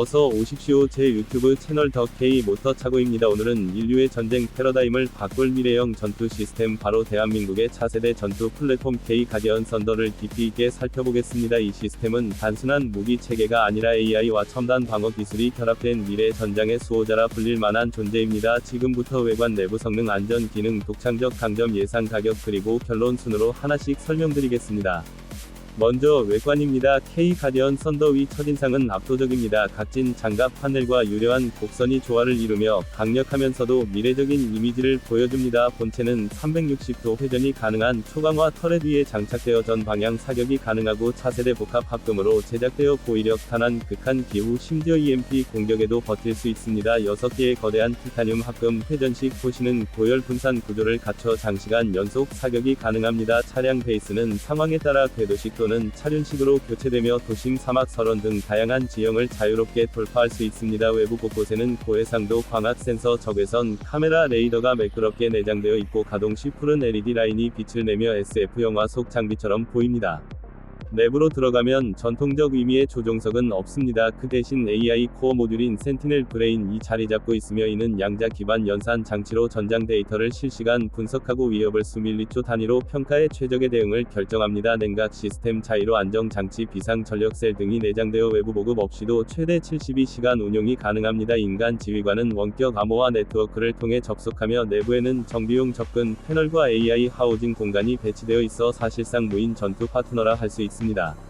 어서 오십시오. 제 유튜브 채널 더 K 모터 차고입니다. 오늘은 인류의 전쟁 패러다임을 바꿀 미래형 전투 시스템 바로 대한민국의 차세대 전투 플랫폼 K 가디언 썬더를 깊이 있게 살펴보겠습니다. 이 시스템은 단순한 무기 체계가 아니라 AI와 첨단 방어 기술이 결합된 미래 전장의 수호자라 불릴 만한 존재입니다. 지금부터 외관 내부 성능 안전 기능 독창적 강점 예상 가격 그리고 결론 순으로 하나씩 설명드리겠습니다. 먼저 외관입니다. K 가디언 썬더 위 첫인상은 압도적입니다. 각진 장갑 파넬과 유려한 곡선이 조화를 이루며 강력하면서도 미래적인 이미지를 보여줍니다. 본체는 360도 회전이 가능한 초강화 터렛 위에 장착되어 전 방향 사격이 가능하고 차세대 복합 합금으로 제작되어 고위력 탄환 극한 기후 심지어 EMP 공격에도 버틸 수 있습니다. 6개의 거대한 티타늄 합금 회전식 포시는 고열 분산 구조를 갖춰 장시간 연속 사격이 가능합니다. 차량 베이스는 상황에 따라 궤도식 또는 차륜식으로 교체되며 도심 사막 설원 등 다양한 지형을 자유롭게 돌파할 수 있습니다. 외부 곳곳에는 고해상도 광학 센서 적외선 카메라 레이더가 매끄럽게 내장되어 있고 가동 시 푸른 LED 라인이 빛을 내며 SF 영화 속 장비처럼 보입니다. 내부로 들어가면 전통적 의미의 조종석은 없습니다. 그 대신 AI 코어 모듈인 센티넬 브레인이 자리 잡고 있으며 이는 양자 기반 연산 장치로 전장 데이터를 실시간 분석하고 위협을 수밀리초 단위로 평가해 최적의 대응을 결정합니다. 냉각 시스템 자이로 안정 장치 비상 전력 셀 등이 내장되어 외부 보급 없이도 최대 72시간 운용이 가능합니다. 인간 지휘관은 원격 암호화 네트워크를 통해 접속하며 내부에는 정비용 접근 패널과 AI 하우징 공간이 배치되어 있어 사실상 무인 전투 파트너라 할 수 있습니다. 있습니다.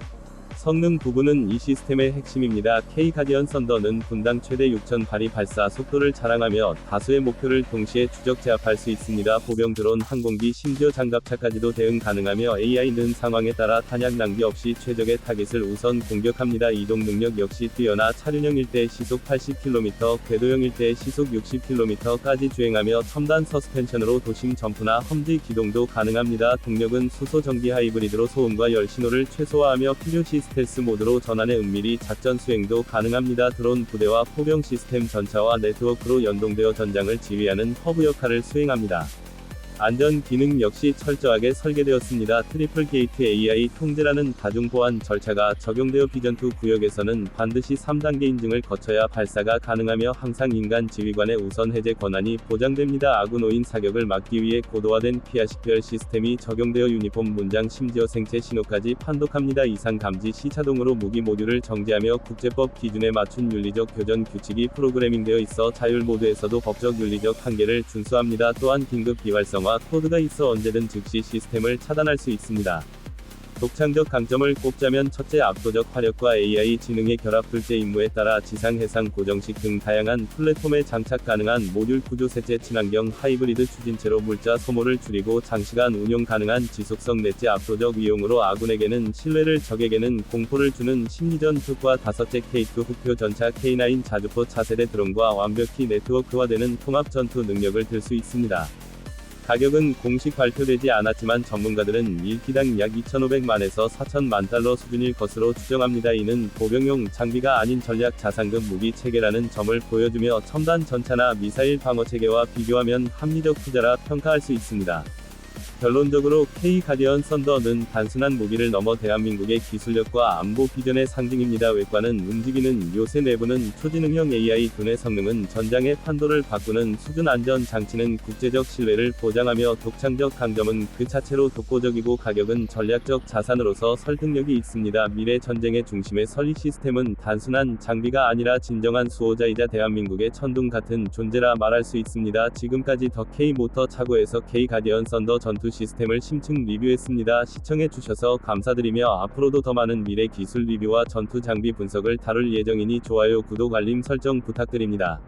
성능 부분은 이 시스템의 핵심입니다. K 가디언 썬더는 분당 최대 6,000 발이 발사 속도를 자랑하며 다수의 목표를 동시에 추적 제압할 수 있습니다. 보병 드론 항공기 심지어 장갑차까지도 대응 가능하며 AI는 상황에 따라 탄약 낭비 없이 최적의 타깃을 우선 공격합니다. 이동 능력 역시 뛰어나 차륜형일 때 시속 80km, 궤도형일 때 시속 60km까지 주행하며 첨단 서스펜션으로 도심 점프나 험지 기동도 가능합니다. 동력은 수소 전기 하이브리드로 소음과 열 신호를 최소화하며 필요 시 스 텔스 모드로 전환해 은밀히 작전 수행도 가능합니다. 드론 부대와 포병 시스템 전차와 네트워크로 연동되어 전장을 지휘하는 허브 역할을 수행합니다. 안전 기능 역시 철저하게 설계되었습니다. 트리플 게이트 AI 통제라는 다중 보안 절차가 적용되어 비전투 구역에서는 반드시 3단계 인증을 거쳐야 발사가 가능하며 항상 인간 지휘관의 우선 해제 권한이 보장됩니다. 아군오인 사격을 막기 위해 고도화된 피아 식별 시스템이 적용되어 유니폼 문장 심지어 생체 신호까지 판독합니다. 이상 감지 시 자동으로 무기 모듈을 정지하며 국제법 기준에 맞춘 윤리적 교전 규칙이 프로그래밍되어 있어 자율 모드에서도 법적 윤리적 한계를 준수합니다. 또한 긴급 비활성화 코드가 있어 언제든 즉시 시스템을 차단할 수 있습니다. 독창적 강점을 꼽자면 첫째 압도적 화력과 AI 지능의 결합 둘째 임무에 따라 지상 해상 고정식 등 다양한 플랫폼에 장착 가능한 모듈 구조 셋째 친환경 하이브리드 추진체로 물자 소모를 줄이고 장시간 운용 가능한 지속성 넷째 압도적 위용으로 아군에게는 신뢰를 적에게는 공포를 주는 심리전 효과 다섯째 K2 흑표 전차 K9 자주포 차세대 드론과 완벽히 네트워크화되는 통합 전투 능력을 들 수 있습니다. 가격은 공식 발표되지 않았지만 전문가들은 1기당 약 2,500만에서 4,000만 달러 수준일 것으로 추정합니다. 이는 보병용 장비가 아닌 전략 자산급 무기 체계라는 점을 보여주며 첨단 전차나 미사일 방어 체계와 비교하면 합리적 투자라 평가할 수 있습니다. 결론적으로 K 가디언 썬더는 단순한 무기를 넘어 대한민국의 기술력과 안보 비전의 상징입니다. 외관은 움직이는 요새 내부는 초지능형 AI 두뇌 성능은 전장의 판도를 바꾸는 수준 안전 장치는 국제적 신뢰를 보장하며 독창적 강점은 그 자체로 독보적이고 가격은 전략적 자산으로서 설득력이 있습니다. 미래 전쟁의 중심에 설리 시스템은 단순한 장비가 아니라 진정한 수호자이자 대한민국의 천둥 같은 존재라 말할 수 있습니다. 지금까지 더 K 모터 차고에서 K 가디언 썬더 전투 시스템을 심층 리뷰했습니다. 시청해주셔서 감사드리며 앞으로도 더 많은 미래 기술 리뷰와 전투 장비 분석을 다룰 예정이니 좋아요 구독 알림 설정 부탁드립니다.